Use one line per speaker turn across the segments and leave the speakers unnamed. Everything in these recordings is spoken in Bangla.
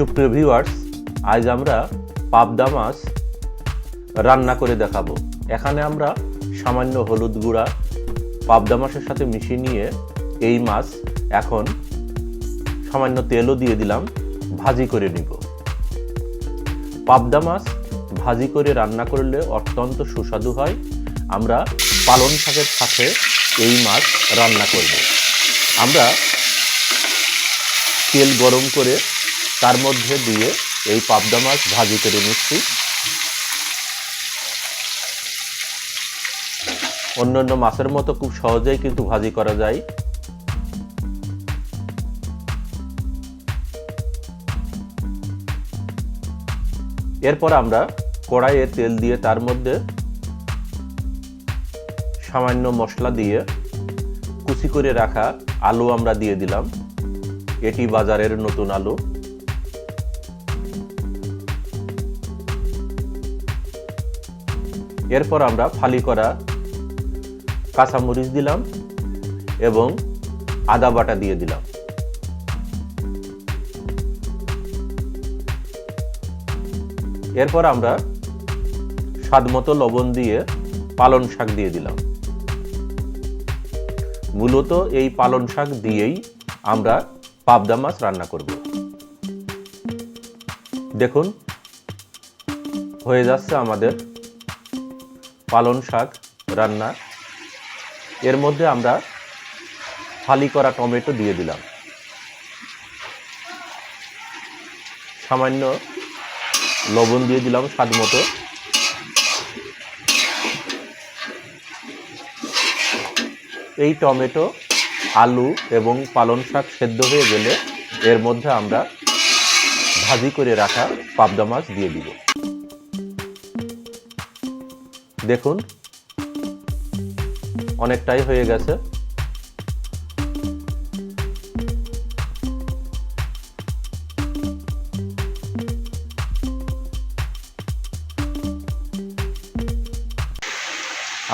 সুপ্রিয় ভিউয়ার্স আজ আমরা পাবদা মাছ রান্না করে দেখাবো। এখানে আমরা সামান্য হলুদ গুঁড়া পাবদা মাছের সাথে মিশিয়ে নিয়ে এই মাছ এখন সামান্য তেলও দিয়ে দিলাম, ভাজি করে নিব। পাবদা মাছ ভাজি করে রান্না করলে অত্যন্ত সুস্বাদু হয়। আমরা পালং শাকের সাথে এই মাছ রান্না করব। আমরা তেল গরম করে তার মধ্যে দিয়ে এই পাবদা মাছ ভাজি করে নিচ্ছি। অন্যান্য মাছের মতো খুব সহজেই কিন্তু ভাজি করা যায়। এরপর আমরা কড়াইয়ে তেল দিয়ে তার মধ্যে সামান্য মশলা দিয়ে কুচি করে রাখা আলু আমরা দিয়ে দিলাম। এটি বাজারের নতুন আলু। এরপর আমরা ফালি করা কাঁচামরিচ দিলাম এবং আদা বাটা দিয়ে দিলাম। এরপর আমরা স্বাদ মতো লবণ দিয়ে পালন শাক দিয়ে দিলাম। মূলত এই পালন শাক দিয়েই আমরা পাবদা মাছ রান্না করব। দেখুন, হয়ে যাচ্ছে আমাদের পালন শাক, রান্না। এর মধ্যে আমরা ফালি করা টমেটো দিয়ে দিলাম। সামান্য লবণ দিয়ে দিলাম স্বাদ মতো। এই টমেটো, আলু এবং পালং শাক সেদ্ধ হয়ে গেলে এর মধ্যে আমরা ভাজি করে রাখা পাবদা মাছ দিয়ে দিব। দেখুন অনেকটাই হয়ে গেছে।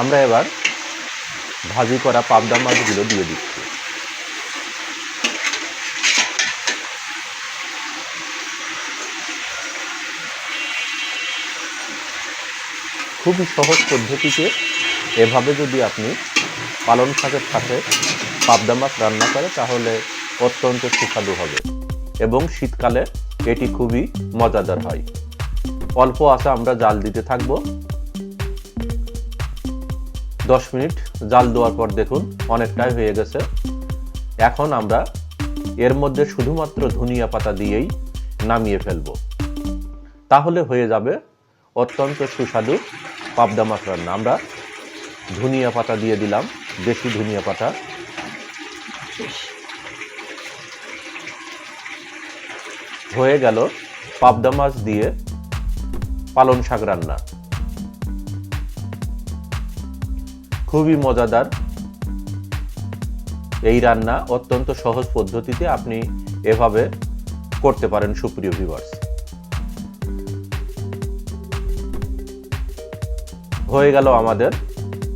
আমরা এবার ভাজি করা পাবদা মাছগুলো দিয়ে দিচ্ছি। খুবই সহজ পদ্ধতিতে এভাবে যদি আপনি পালং শাকের সাথে পাবদা মাছ রান্না করে, তাহলে অত্যন্ত সুস্বাদু হবে এবং শীতকালে এটি খুবই মজাদার হয়। অল্প আসা আমরা জাল দিতে থাকব। দশ মিনিট জাল দেওয়ার পর দেখুন অনেকটাই হয়ে গেছে। এখন আমরা এর মধ্যে শুধুমাত্র ধনিয়া পাতা দিয়েই নামিয়ে ফেলব। তাহলে হয়ে যাবে অত্যন্ত সুস্বাদু পাবদা মাছ রান্না আমরা ধনিয়া পাতা দিয়ে দিলাম, দেশি ধনিয়া পাতা। হয়ে গেল পাবদা মাছ দিয়ে পালন শাক রান্না। খুবই মজাদার এই রান্না, অত্যন্ত সহজ পদ্ধতিতে আপনি এভাবে করতে পারেন সুপ্রিয় ভিউয়ার্স হয়ে গেল আমাদের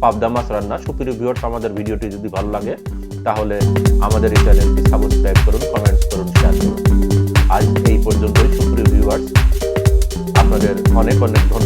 পাবদা মাছ রান্না। সুপ্রিয় ভিউয়ার্স আমাদের ভিডিওটি যদি ভালো লাগে, তাহলে আমাদের এই চ্যানেলটি সাবস্ক্রাইব করুন কমেন্টস করুন শেয়ার করুন। আজ এই পর্যন্তই, সুপ্রিয় ভিউয়ার্স আপনাদের অনেক অনেক ধন্যবাদ।